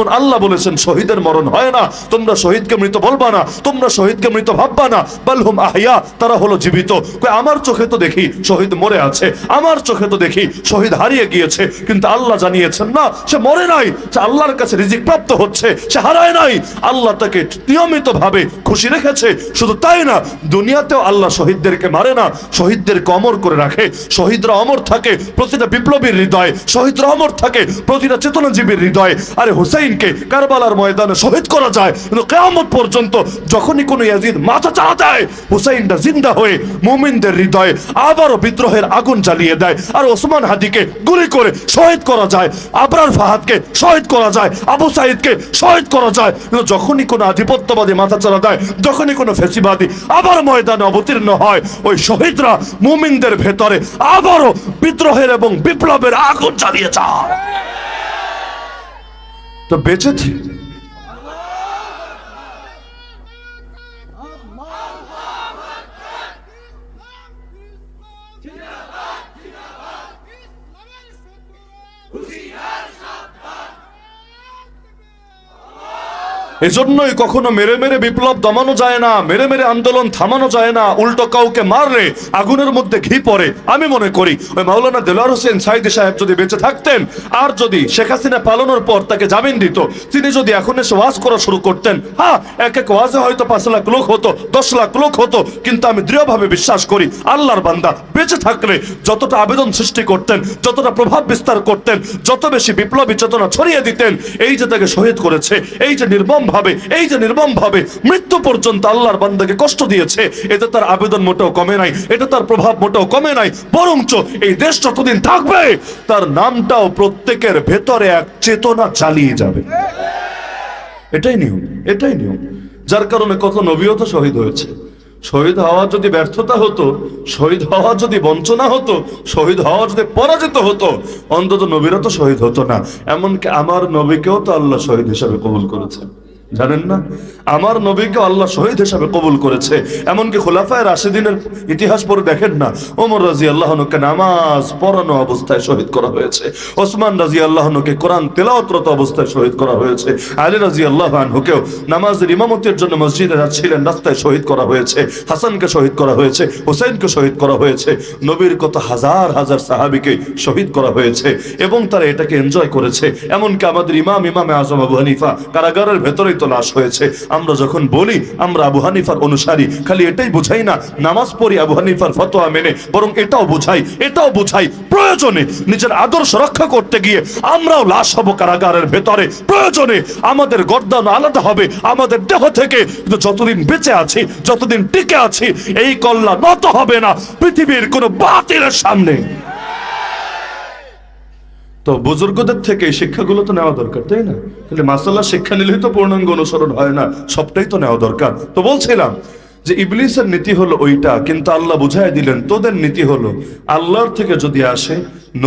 যেমন আল্লাহ বলেছেন, শহীদের মরণ হয় না, তোমরা শহীদকে মৃত বলবা না, তোমরা শহীদকে মৃত ভাববা না। বালহুম আহিয়া তারা হলো জীবিত। আমার চোখে তো দেখি শহীদ মরে আছে, আমার চোখে তো দেখি শহীদ হারিয়ে গিয়েছে, কিন্তু আল্লাহ জানিয়েছেন না, সে মরে নাই, সে আল্লাহর কাছে রিজিক প্রাপ্ত হচ্ছে, সে হারায় নাই। আল্লাহ তাকে নিয়মিত ভাবে খুশি রেখেছে, শুধু তাই না, দুনিয়াতেও আল্লাহ শহীদদেরকে মারে না শহীদদেরকে অমর করে রাখে, শহীদরা অমর থাকে, প্রতিটা বিপ্লবীর হৃদয়, শহীদরা অমর থাকে, প্রতিটা চেতনাজীবীর হৃদয়। আরে হুসাইনকে কারবালার ময়দানে শহীদ করা যায়। কিন্তু কেয়ামত পর্যন্ত যখনই কোনো ইয়াজিদ মাথা চাড়া দেয়, হুসাইনটা জিন্দা হয়ে মুমিনদের হৃদয়ে আবারও বিদ্রোহের আগুন জ্বালিয়ে দেয় আর ওসমান হাদিকে গুলি করে শহীদ করা যায়, আবরার ফাহাদকে শহীদ করা যায়, আবু সাইদকে শহীদ করা যায়। কিন্তু যখনই কোনো আধিপত্যবাদী মাথা চাড়া দেয়, যখনই কোনো ফেসিবাদী আবার ময়দানে অবতীর্ণ হয়, ওই শহীদরা মুমিনদের ভেতরে আবারও বিদ্রোহের এবং বিপ্লবের আগুন জ্বালিয়ে যায়। তো বেঁচেছে এজন্যই কখনো মেরে মেরে বিপ্লব দমানো যায় না, মেরে মেরে আন্দোলন থামানো যায় না, উল্টো কাউকে মারলে আগুনের মধ্যে ঘি পড়ে। আমি মনে করি, ওই মাওলানা দেলোয়ার হোসেন সাইদি সাহেব যদি বেঁচে থাকতেন, আর যদি শেখ হাসিনা পালানোর পর তাকে জামিন দিত, তিনি যদি এখন এসে ওয়াজ করা শুরু করতেন হ্যাঁ এক এক ওয়াজে হয়তো পাঁচ লাখ লোক হতো, দশ লাখ লোক হতো, কিন্তু আমি দৃঢ়ভাবে বিশ্বাস করি, আল্লাহর বান্দা বেঁচে থাকলে যতটা আবেদন সৃষ্টি করতেন, যতটা প্রভাব বিস্তার করতেন, যত বেশি বিপ্লবী চেতনা ছড়িয়ে দিতেন, এই যে তাকে শহীদ করেছে, এই যে নির্মম ভাবে এই যে নির্মম ভাবে মৃত্যু পর্যন্ত আল্লাহর বান্দাকে কষ্ট দিয়েছে, এতে তার আবেদন মোটেও কমে নাই এটা তার প্রভাব মোটেও কমে নাই, বরঞ্চ এই দেশ যতদিন থাকবে, তার নামটাও প্রত্যেকের ভেতরে এক চেতনা চালিয়ে যাবে। এটাই নিয়ম এটাই নিয়ম। যার কারণে কত নবীও তো শহীদ হয়েছে। শহীদ হওয়া যদি ব্যর্থতা হতো, শহীদ হওয়া যদি বঞ্চনা হতো, শহীদ হওয়া যদি পরাজিত হতো, অন্তত নবীরা তো শহীদ হতো না। এমনকি আমার নবীকেও তো আল্লাহ শহীদ হিসাবে কবুল করেছেন। জানেন না? আমার নবীকে আল্লাহ শহীদ হিসাবে কবুল করেছে। এমনকি খোলাফায় রাশেদিনের ইতিহাস পড়ে দেখেন না? ওমর রাজি আল্লাহনুকে নামাজ পড়ানো অবস্থায় শহীদ করা হয়েছে। ওসমান রাজি আল্লাহনুকে কোরআন তেলাওয়াতরত অবস্থায় শহীদ করা হয়েছে। আলী রাজি আল্লাহ আনহুকেও নামাজের ইমামতের জন্য মসজিদে যাচ্ছিলেন, রাস্তায় শহীদ করা হয়েছে। হাসানকে শহীদ করা হয়েছে হোসেনকে শহীদ করা হয়েছে। নবীর কত হাজার হাজার সাহাবিকে শহীদ করা হয়েছে এবং তারা এটাকে এনজয় করেছে। এমনকি আমাদের ইমাম, ইমামে আজম আবু হানিফা কারাগারের ভেতরেই তো লাশ হয়েছে। আমরা যখন বলি, আমরা আবু হানিফার অনুসারী, খালি এটাই বুঝাই না, নামাজ পড়ি আবু হানিফার ফতোয়া মেনে, বরং এটাও বুঝাই এটাও বুঝাই, প্রয়োজনে নিজের আদর্শ রক্ষা করতে গিয়ে আমরাও লাশ হব কারাগারের ভেতরে। প্রয়োজনে আমাদের গর্দান আলাদা হবে, আমাদের দেহ থেকে। কিন্তু যতদিন বেঁচে আছি, যতদিন টিকে আছি, এই কল্লা নত হবে না, পৃথিবীর কোনো বাতিলের সামনে। তো বুজুর্গদের থেকে শিক্ষাগুলো তো নেওয়া দরকার, তাই না? তাহলে মাসাল্লাহ শিক্ষা নিলেই তো পূর্ণাঙ্গ অনুসরণ হয় না, সবটাই তো নেওয়া দরকার। তো বলছিলাম যে ইবলিসের নীতি হলো ওইটা, কিন্তু আল্লাহ বুঝাই দিলেন, তোদের নীতি হলো আল্লাহর থেকে যদি আসে,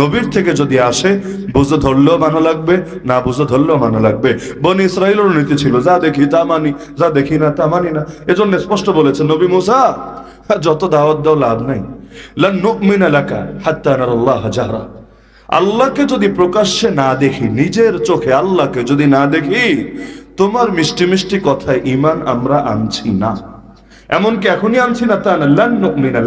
নবীর থেকে যদি আসে, বুঝে ধরলেও মানো লাগবে, না বুঝে ধরলেও মানো লাগবে। বনি ইসরায়েলের নীতি ছিল, যা দেখি তা মানি, যা দেখি না তা মানি না। এজন্য স্পষ্ট বলেছে নবী মুসা, যত দাওয়াত দাও, লাভ নাই। লান নুমিনা লাকা হাত্তা নারাল্লাহ জাহরা। আল্লাহকে যদি প্রকাশ্যে না দেখি, নিজের চোখে আল্লাহকে যদি না দেখি, তোমার মিষ্টি মিষ্টি কথায় ইমান আমরা আনছি না। এমনকি এখনই আনছি না তা না, লান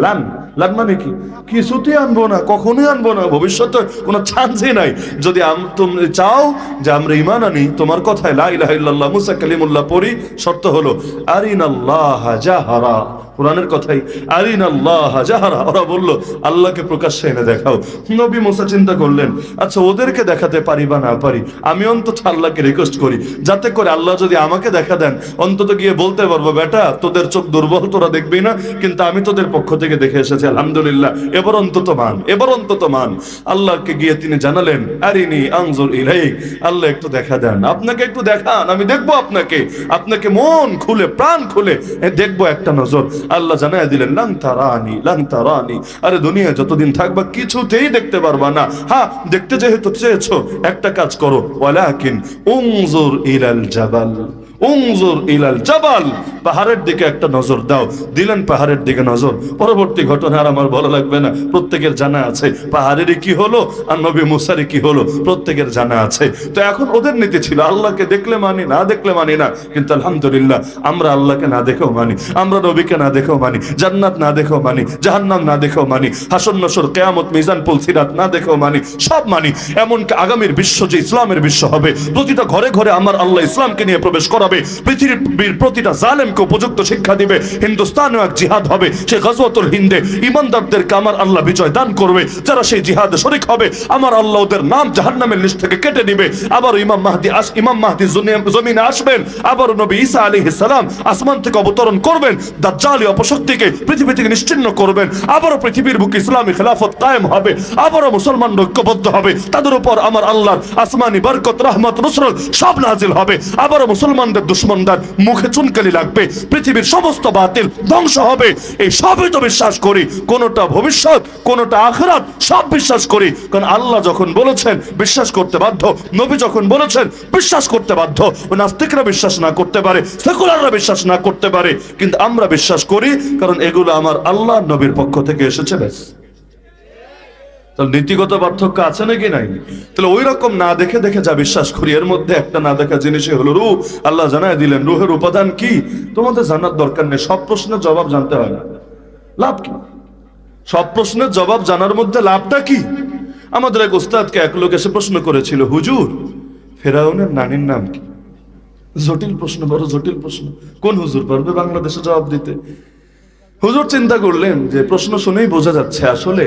লান। লান মানে কি? কিছুতেই আনব না, কখনোই আনব না, ভবিষ্যতে কোনো চান্সই নাই। যদি তুমি চাও যে আমরা ইমান আনি, তোমার কথায় লা ইলাহা মুসা কালিমুল্লাহ পড়ি, শর্ত হলো, আরিনাল্লাহ জাহারা। কোরআনের কথাই আরিন আল্লাহ যাহারা ওরা বলল, আল্লাহকে প্রকাশ্যে এনে দেখাও। নবী মোসা চিন্তা করলেন আচ্ছা ওদেরকে দেখাতে পারি বা না পারি? আমি অন্তত আল্লাহকে রিকোয়েস্ট করি। যাতে করে আল্লাহ যদি আমাকে দেখা দেন, অন্তত গিয়ে বলতে পারব, বেটা, তোদের চোখ দুর্বল, তোরা দেখবি না, কিন্তু আমি তোদের পক্ষ থেকে দেখে এসেছি, আলহামদুলিল্লাহ। এবার অন্তত মান, এবার অন্তত মান। আল্লাহকে গিয়ে তিনি জানালেন, আরিনি আনজুর ইলাইক, আল্লাহ একটু দেখা দেন। আপনাকে একটু দেখান, আমি দেখব আপনাকে। আপনাকে মন খুলে, প্রাণ খুলে দেখব একটা নজর। আল্লাহ জানাই দিলেন লাং তারানি লাং তারানি। আরে দুনিয়া যতদিন থাকবা কিছুতেই দেখতে পারবা না। হ্যাঁ দেখতে যেহেতু চেয়েছো, একটা কাজ করো। ওয়ালাকিন উংজুর ইলাল জাবাল উংজুর ইলাল জাবাল। পাহাড়ের দিকে একটা নজর দাও। দিলেন পাহাড়ের দিকে নজর। পরবর্তী ঘটনা আর আমার ভালো লাগবে না। প্রত্যেকের জানা আছে, পাহাড়েরই কি হলো আর নবী মুসারি কি হলো? প্রত্যেকের জানা আছে। তো এখন ওদের নীতি ছিল, আল্লাহকে দেখলে মানি, না দেখলে মানি না। কিন্তু আলহামদুলিল্লাহ, আমরা আল্লাহকে না দেখেও মানি, আমরা নবীকে না দেখেও মানি, জান্নাত না দেখেও মানি, জাহান্নাম না দেখেও মানি, হাসন নসর, কেয়ামত, মিজান পুল সিরাত না দেখেও মানি, সব মানি। এমনকি আগামীর বিশ্ব যে ইসলামের বিশ্ব হবে, প্রতিটা ঘরে ঘরে আমার আল্লাহ ইসলামকে নিয়ে প্রবেশ করাবে, পৃথিবীর প্রতিটা জালেমকে উপযুক্ত শিক্ষা দিবে? হিন্দুস্তানেও এক জিহাদ হবে, সে গজওয়াতুল হিন্দে। ইমানদারদেরকে আমার আল্লাহ বিজয় দান করবে। যারা সেই জিহাদে শরিক হবে, আমার আল্লাহ ওদের নাম জাহান্নামের লিস্ট থেকে কেটে দিবে। আবার ইমাম মাহদি আস ইমাম মাহদি জমিনে আসবেন। আবার নবী ঈসা আলাইহিস সালাম আসমান থেকে অবতরণ করবেন। দাজ্জালি অপশক্তিকে পৃথিবী থেকে নিশ্চিন্ন করবেন। আবারও পৃথিবীর বুকে ইসলামী খেলাফত কায়েম হবে। আবারও মুসলমান ঐক্যবদ্ধ হবে। তাদের উপর আমার আল্লাহর আসমানি বরকত, রহমত, নুসরত সব নাজিল হবে। আবারও মুসলমানদের দুশ্মনদার মুখে চুনকালি লাগবে। পৃথিবীর সমস্ত বাতিল ধ্বংস হবে। এই সবই তো বিশ্বাস করি, কোনটা ভবিষ্যৎ, কোনটা আখরাত, সব বিশ্বাস করি। কারণ আল্লাহ যখন বলেছেন, বিশ্বাস করতে বাধ্য, নবী যখন বলেছেন, বিশ্বাস করতে বাধ্য নাস্তিকরা বিশ্বাস না করতে পারে, সেকুলাররা বিশ্বাস না করতে পারে। কিন্তু আমরা বিশ্বাস করি, কারণ এগুলো আমার আল্লাহ নবীর পক্ষ থেকে এসেছে ব্যাস। তাহলে নীতিগত পার্থক্য আছে নাকি নাই? তাহলে ওই রকম না দেখে দেখে যা বিশ্বাস করি, এর মধ্যে একটা না দেখা জিনিসই হলো রূহ আল্লাহ জানায় দিলেন, রুহের উপাদান কি? তোমাদের জানার দরকার নেই, সব প্রশ্নের জবাব জানতে হয় না। লাভ কি? সব প্রশ্নের জবাব জানার মধ্যে লাভটা কি? আমাদের এক উস্তাদকে এক লোক এসে প্রশ্ন করেছিল, হুজুর, ফেরাউনের নানির নাম কি? জটিল প্রশ্ন, বড় জটিল প্রশ্ন। কোন হুজুর পারবে বাংলাদেশে জবাব দিতে? হুজুর চিন্তা করলেন যে প্রশ্ন শুনেই বোঝা যাচ্ছে, আসলে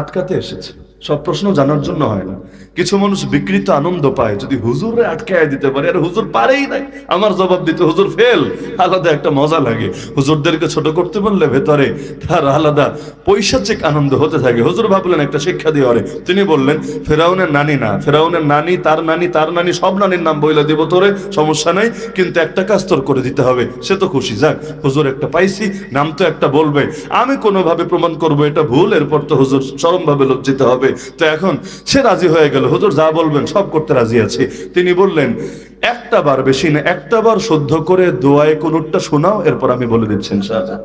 আটকাতে এসেছে। সব প্রশ্ন জানার জন্য হয় না। কিছু মানুষ বিকৃত আনন্দ পায় যদি হুজুরে আটকায় দিতে পারে। আর হুজুর পারেই নাই। আমার জবাব দিতে হুজুর ফেল। আলাদা একটা মজা লাগে। হুজুরদেরকে ছোট করতে বললে ভেতরে তার আলাদা পৈশাচিক আনন্দ হতে থাকে। হুজুর ভাবলেন, একটা শিক্ষা দিয়ে ওরে তিনি বললেন, ফেরাউনের নানি না। ফেরাউনের নানি, তার নানি তার নানি, সব নানির নাম বইলা দিব তোরে, সমস্যা নাই। কিন্তু একটা কাজ তোর করে দিতে হবে। সে তো খুশি। যাক, হুজুর একটা পাইছি, নাম তো একটা বলবে। আমি কোনোভাবে প্রমাণ করব, এটা ভুল। এরপর তো হুজুর চরমভাবে লজ্জিত হবে। তো এখন সে রাজি হয়ে গেল। হুজুর যা বলবেন সব করতে রাজি আছি। তিনি বললেন, একটা বার বেশি না, একটা বার শুদ্ধ করে দোয়ায় কোনটা শোনাও, এরপর আমি বলে দিচ্ছি ইনশাআল্লাহ।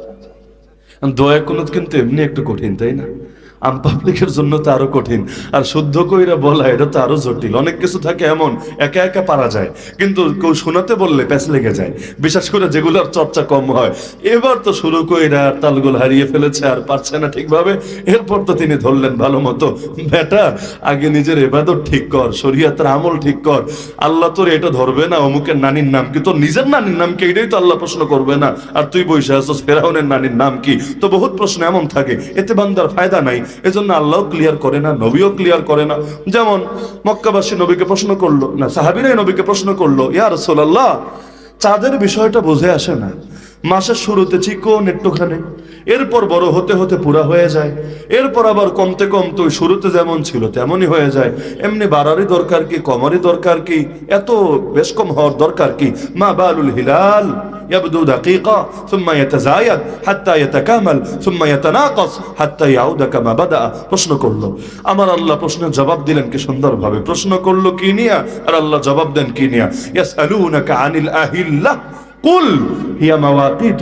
দোয়া কোনো কিন্তু এমনি একটু কঠিন, তাই না? আম পাবলিকের জন্য তো আরও কঠিন। আর শুদ্ধ কইরা বলা, এটা তো আরও জটিল। অনেক কিছু থাকে এমন, একা একা পারা যায়। কিন্তু কেউ শোনাতে বললে প্যাচ লেগে যায়। বিশেষ করে যেগুলোর চর্চা কম হয়। এবার তো শুরু কইরা তালগোল হারিয়ে ফেলেছে, আর পারছে না ঠিকভাবে। এরপর তো তিনি ধরলেন ভালো মতো, বেটা, আগে নিজের এবাদত ঠিক কর, শরীয়তের আমল ঠিক কর। আল্লাহ তোর এটা ধরবে না, অমুকের নানির নাম কি? তোর নিজের নানির নাম কি? এটাই তো আল্লাহ প্রশ্ন করবে না। আর তুই আসছিস ফেরাউনের নানির নাম কি? তো বহুত প্রশ্ন এমন থাকে। এতে বান্দার ফায়দা নাই। এজন্য আল্লাহ ক্লিয়ার করে না, নবীও ক্লিয়ার করে না। যেমন মক্কাবাসী নবীকে প্রশ্ন করল, না, সাহাবিরাই নবীকে প্রশ্ন করল ইয়ার সোল্লাহ চাঁদের বিষয়টা বুঝে আসে না। মাসের শুরুতে চিকন একটুখানে এরপর বড় হতে হতে পুরা হয়ে যায় এরপর আবার কমতে কমতে ওই শুরুতে যেমন ছিল তেমনই হয়ে যায় এমনি বাড়ারই দরকার কি কমারই দরকার কি এত বেশ কম হওয়ার দরকার কি মা বালুল হিলাল يبدو دقيقة ثم يتزايد حتى يتكامل ثم يتناقص حتى يعود كما بدأ প্রশ্ন করলো আমার আল্লাহ প্রশ্নের জবাব দিলেন কি সুন্দরভাবে প্রশ্ন করলো কি নিয়া আর আল্লাহ জবাব দেন কি নিয়া ইয়াসআলুনাকা আনিল আহিল্লাহ কুল হিয়া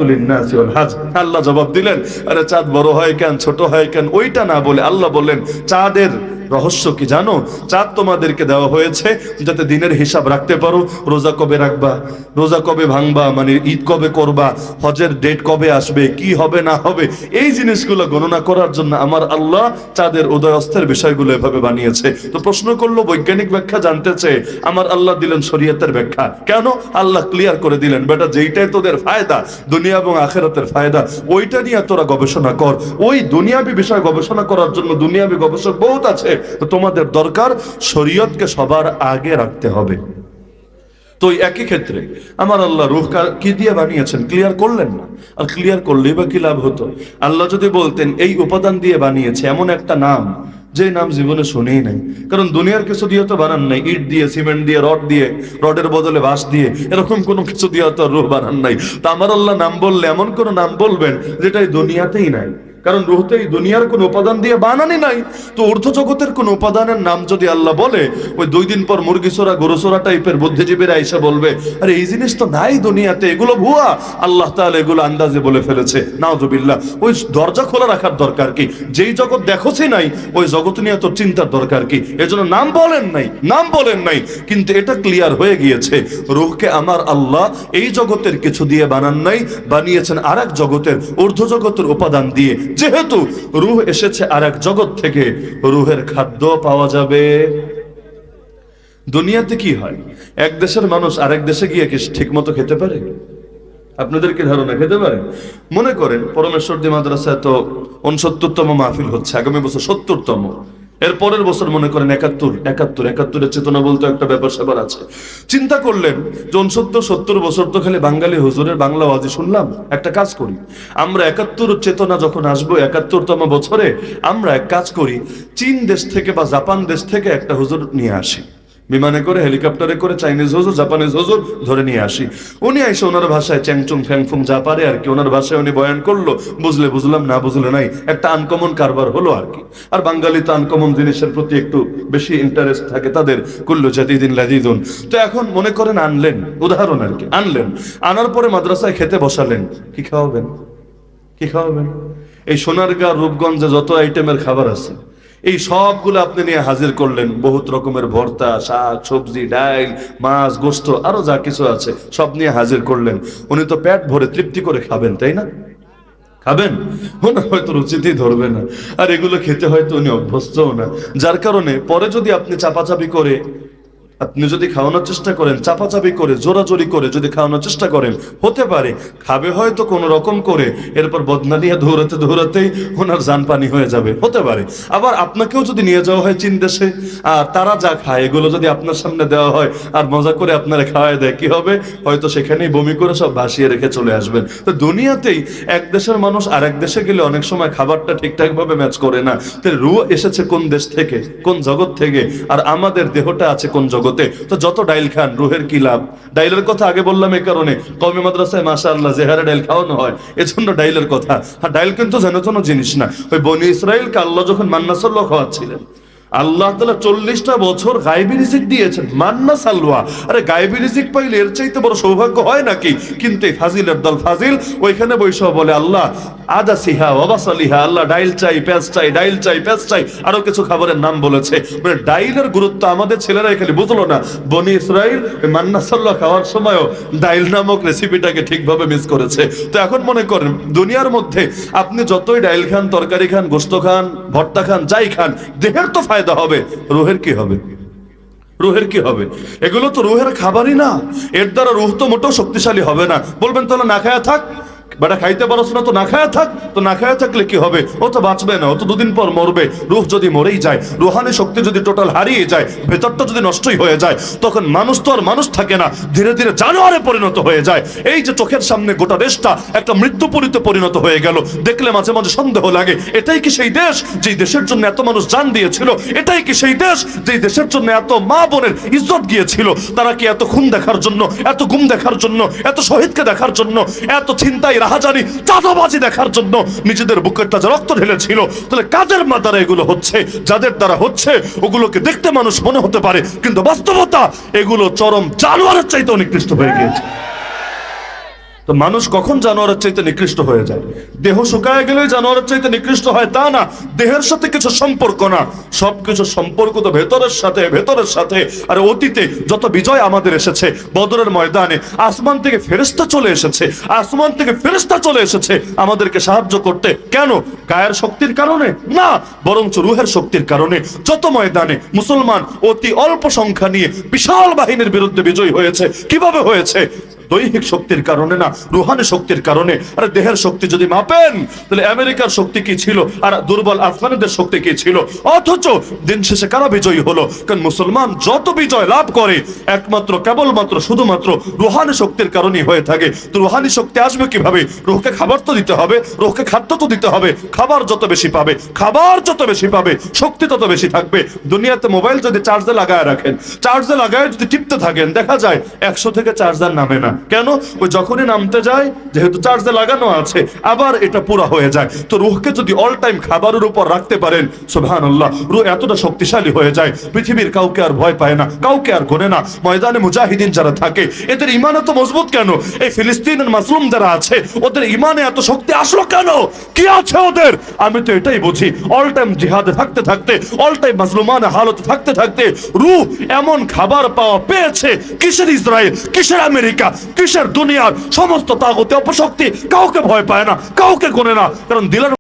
লিন-নাসি ওয়াল হাজ। আল্লাহ জবাব দিলেন, আরে চাঁদ বড় হয় কেন, ছোট হয় কেন? ওইটা না বলে আল্লাহ বললেন, চাঁদের রহস্য কি জানো? চাঁদ তোমাদেরকে দেওয়া হয়েছে, যাতে দিনের হিসাব রাখতে পারো। রোজা কবে রাখবা? রোজা কবে ভাঙবা? মানে ঈদ কবে করবা? হজের ডেট কবে আসবে? কি হবে, না হবে? এই জিনিসগুলো গণনা করার জন্য আমার আল্লাহ চাঁদের উদয় অস্তের বিষয়গুলো এভাবে বানিয়েছে। তো প্রশ্ন করল, বৈজ্ঞানিক ব্যাখ্যা জানতে চেয়ে আমার আল্লাহ দিলেন শরীয়তের ব্যাখ্যা। কেন? আল্লাহ ক্লিয়ার করে দিলেন, বেটা, যেইটাই তোদের ফায়দা, দুনিয়া এবং আখেরাতের ফায়দা, ওইটা নিয়ে তোরা গবেষণা কর। ওই দুনিয়াবি বিষয় গবেষণা করার জন্য দুনিয়াবি গবেষক বহুত আছে। তো তোমাদের দরকার শরীয়তকে সবার আগে রাখতে হবে। তো একই ক্ষেত্রে আমার আল্লাহ রুহ কি দিয়ে বানিয়েছেন? ক্লিয়ার করলেন না? আর ক্লিয়ার করলেই বা কি লাভ হতো? আল্লাহ যদি বলতেন, এই উপাদান দিয়ে বানিয়েছে এমন একটা নাম, যে নাম জীবনে শুনেই নাই। কারণ দুনিয়ার কিছু দিয়ে তো বানান নাই। ইট দিয়ে, সিমেন্ট দিয়ে, রড দিয়ে, রডের বদলে বাঁশ দিয়ে, এরকম কোনো কিছু দিয়ে তো রুহ বানান নাই। তা আমার আল্লাহ নাম বললে এমন কোনো নাম বলবেন যেটা এই দুনিয়াতেই নাই। কারণ রুহতে এই দুনিয়ার কোন উপাদান দিয়ে বানানি নাই। তো জগতের কোন উপাদানের নাম যদি আল্লাহ বলে, ওই দুই দিন পর মুরগি সোরা, গরু সোরা টাইপের বুদ্ধিজীবীরা এসে বলবে, আরে এই জিনিস তো নাই দুনিয়াতে, এগুলো ভুয়া। আল্লাহ তাহলে এগুলো আন্দাজে বলে ফেলেছে। নাউজুবিল্লাহ। ওই দরজা খোলা রাখার দরকার কি? যেই জগৎ দেখোছি নাই, ওই জগৎ নিয়ে তো চিন্তার দরকার কি? এজন্য নাম বলেন নাই, নাম বলেন নাই। কিন্তু এটা ক্লিয়ার হয়ে গিয়েছে, রুহকে আমার আল্লাহ এই জগতের কিছু দিয়ে বানান নাই, বানিয়েছেন আর জগতের ঊর্ধ্ব জগতের উপাদান দিয়ে। যেহেতু রুহ এসেছে আর এক জগৎ থেকে, রুহের খাদ্য পাওয়া যাবে। দুনিয়াতে কি হয়? এক দেশের মানুষ আরেক দেশে গিয়ে কি ঠিক মতো খেতে পারে? আপনাদের কি ধারণা খেতে পারে? মনে করেন, পরমেশ্বর দি মাদ্রাসায় তো উনসত্তরতম মাহফিল হচ্ছে, আগামী বছর সত্তরতম। এর পরের বছর মনে করেন একাত্তর একাত্তর, একাত্তরের চেতনা বলতে একটা ব্যাপার সেবার আছে। চিন্তা করলেন যে উনসত্তর সত্তর বছর তো খালি বাঙালি হুজুরের বাংলা ওয়াজি শুনলাম, একটা কাজ করি। আমরা একাত্তর চেতনা যখন আসব, একাত্তরতম বছরে আমরা এক কাজ করি, চীন দেশ থেকে বা জাপান দেশ থেকে একটা হুজুর নিয়ে আসি। বিমানে করে, হেলিকপ্টারে করে চাইনিজ হুজুর জাপানিজ হুজুর ধরে নিয়ে আসি। উনি এসে ওনার ভাষায় চ্যাংচুং ফ্যাংফুং যা পারে আর কি, ওনার ভাষায় উনি বয়ান করল, বুঝলে বুঝলাম, না বুঝলে নাই, একটা আনকমন কারবার হলো আর কি। আর বাঙালি তো আনকমন জিনিসের প্রতি একটু বেশি ইন্টারেস্ট থাকে তাদের, কুল্লু জাতিদিন লাদিদুন তো এখন মনে করেন আনলেন, উদাহরণ আর কি, আনলেন। আনার পরে মাদ্রাসায় খেতে বসালেন, কি খাওয়াবেন? কি খাওয়াবেন? এই সোনারগাঁ রূপগঞ্জে যত আইটেমের খাবার আছে এই সবগুলো আপনি নিয়ে হাজির করলেন। বহুত রকমের ভর্তা, শাক, সবজি, ডাইল, মাছ, গোস্ত, আরও যা কিছু আছে, সব নিয়ে হাজির করলেন। উনি তো পেট ভরে তৃপ্তি করে খাবেন, তাই না? খাবেন? ওনার হয়তো রুচিতেই ধরবে না। আর এগুলো খেতে হয়তো উনি অভ্যস্তও না। যার কারণে পরে যদি আপনি চাপাচাপি করে আপনি যদি খাওয়ানোর চেষ্টা করেন, চাপাচাপি করে, জোরাজোরি করে যদি খাওয়ানোর চেষ্টা করেন, হতে পারে। খাবে হয়তো কোনো রকম করে, এরপর বদনা নিয়ে দৌড়াতে দৌড়াতেই ওনার জান পানি হয়ে যাবে, হতে পারে। আবার আপনাকেও যদি নিয়ে যাওয়া হয় চীন দেশে, আর তারা যা খায়, এগুলো যদি আপনার সামনে দেওয়া হয়, আর মজা করে আপনারা খাওয়ায় দেয়, কি হবে? হয়তো সেখানেই বমি করে সব ভাসিয়ে রেখে চলে আসবেন। তো দুনিয়াতেই এক দেশের মানুষ আর এক দেশে গেলে অনেক সময় খাবারটা ঠিকঠাক ভাবে ম্যাচ করে না। তো রু এসেছে কোন দেশ থেকে? কোন জগৎ থেকে? আর আমাদের দেহটা আছে কোন জগতে তো যত ডাইল খান, রুহের কি লাভ? ডাইলের কথা আগে বললাম এই কারণে। কমে মাদ্রাসায় মাসা আল্লাহ জেহারে ডাইল খাওয়ানো হয়, এজন্য ডাইলের কথা। আর ডাইল কিন্তু যেন তেন জিনিস না। ওই বনি ইসরায়েলকে আল্লাহ যখন মান্নাসল্লাহ খাওয়াচ্ছিলেন আল্লাহ তালা চল্লিশটা বছর গাইবি রিজিক দিয়েছেন। মান্না সালওয়া। আরে গাইবি রিজিক পাইলে এর চাইতে বড় সৌভাগ্য হয় নাকি? কিন্তু এই ফাজিলের দল ফাজিল ওইখানে বৈশাখ বলে, আল্লাহ, আদা সিহা ওবাসালিহা আল্লাহ, ডাইল চাই, পেঁয়াজ চাই, ডাইল চাই, পেঁয়াজ চাই, আরও কিছু খাবারের নাম বলেছে। মানে ডাইলের গুরুত্ব আমাদের ছেলেরা এখানে বুঝলো না। বনি ইসরাইল মান্না সাল্লাহ খাওয়ার সময়ও ডাইল নামক রেসিপিটাকে ঠিকভাবে মিস করেছে। তো এখন মনে করেন, দুনিয়ার মধ্যে আপনি যতই ডাইল খান, তরকারি খান গোস্ত খান, ভর্তা খান, যাই খান, দেহের তো ফায়দা হবে? রোহের কি হবে? রুহের কি হবে? এগুলো তো রুহের খাবারই না। এর দ্বারা রুহ তো মোটেও শক্তিশালী হবে না। বলবেন, তাহলে না খায়া থাক। বেটা, খাইতে পারস না তো না খায়া থাক। না খায়া থাকলে কি হবে? ও তো বাঁচবে না, ও তো দুদিন পর মরবে। রুহ যদি মরেই যায়, রুহানি শক্তি যদি টোটাল হারিয়ে যায়, ভেতরটা যদি নষ্টই হয়ে যায়, তখন মানুষ তো আর মানুষ থাকে না, ধীরে ধীরে জানোয়ারে পরিণত হয়ে যায়। এই যে চোখের সামনে গোটা দেশটা একটা মৃত্যুপুরীতে পরিণত হয়ে গেল, দেখলে মাঝে মাঝে সন্দেহ লাগে, এটাই কি সেই দেশ যেই দেশের জন্য এত মানুষ জান দিয়েছিল? এটাই কি সেই দেশ যেই দেশের জন্য এত মা বোনের ইজ্জত গিয়েছিল? তারা কি এত খুন দেখার জন্য, এত গুম দেখার জন্য, এত শহীদকে দেখার জন্য, এত চিন্তাই রাহাজানি, চাঁদাবাজি দেখার জন্য নিজেদের বুকের তাজা রক্ত ঢেলেছিল। তাহলে কাদের মাদারা এগুলো হচ্ছে? যাদের দ্বারা হচ্ছে, ওগুলোকে দেখতে মানুষ মনে হতে পারে, কিন্তু বাস্তবতা এগুলো চরম জানোয়ারের চাইতে নিকৃষ্ট হয়ে গিয়েছে। তো মানুষ কখন জানোয়ারের চাইতে নিকৃষ্ট হয়ে যায়? দেহ শুকায় গেলে জানোয়ারের চাইতে নিকৃষ্ট হয়, তা না। দেহের সাথে কিছু সম্পর্ক না। সবকিছু সম্পর্ক তো ভেতরের সাথে ভেতরের সাথে। আর অতীতে যত বিজয় আমাদের এসেছে, বদরের ময়দানে, আসমান থেকে ফেরেস্তা চলে এসেছে, আসমান থেকে ফেরেস্তা চলে এসেছে। আমাদেরকে সাহায্য করতে। কেন? গায়ের শক্তির কারণে? না, বরঞ্চ রুহের শক্তির কারণে। যত ময়দানে মুসলমান অতি অল্প সংখ্যা নিয়ে বিশাল বাহিনীর বিরুদ্ধে বিজয়ী হয়েছে, কীভাবে হয়েছে? দৈহিক শক্তির কারণে না, রুহানি শক্তির কারণে, আরে দেহের শক্তি যদি মাপেন, তাহলে আমেরিকার শক্তি কি ছিল? আর দুর্বল আফগানিদের শক্তি কি ছিল? অথচ দিন শেষে কারা বিজয়ী হলো? কারণ মুসলমান যত বিজয় লাভ করে, একমাত্র, কেবলমাত্র, শুধুমাত্র রুহানি শক্তির কারণেই হয়ে থাকে। তো রুহানি শক্তি আসবে কীভাবে? রুহকে খাবার তো দিতে হবে, রুহকে খাদ্য তো দিতে হবে, খাবার যত বেশি পাবে, খাবার যত বেশি পাবে, শক্তি তত বেশি থাকবে। দুনিয়াতে মোবাইল যদি চার্জে লাগায় রাখেন চার্জে লাগায় যদি টিপতে থাকেন, দেখা যায় একশো থেকে চার্জার নামে না। কেন? ওই যখনই নামতে যায়, যেহেতু চার্জে লাগানো আছে, আবার এটা পুরা হয়ে যায়। তো রুহকে যদি অল টাইম খাবারের উপর রাখতে পারেন সুবহান আল্লাহ রুহ এতটা শক্তিশালী হয়ে যায়, পৃথিবীর কাউকে আর ভয় পায় না, কাউকে আর গোনে না। ময়দানে মুজাহিদিন যারা থাকে, এদের ইমান এত মজবুত কেন? এই ফিলিস্তিনের মাসলুম যারা আছে, ওদের ইমানে এত শক্তি আসলো কেন? কি আছে ওদের? আমি তো এটাই বুঝি অল টাইম জিহাদে থাকতে থাকতে অল টাইম মাজলুমান হালতে থাকতে থাকতে, রুহ এমন খাবার পাওয়া পেয়েছে, কিসের ইসরায়েল, কিসের আমেরিকা? কিসের দুনিয়ার সমস্ত তাগতে অপশক্তি? কাউকে ভয় পায় না কাউকে গোনে না। কারণ দিলের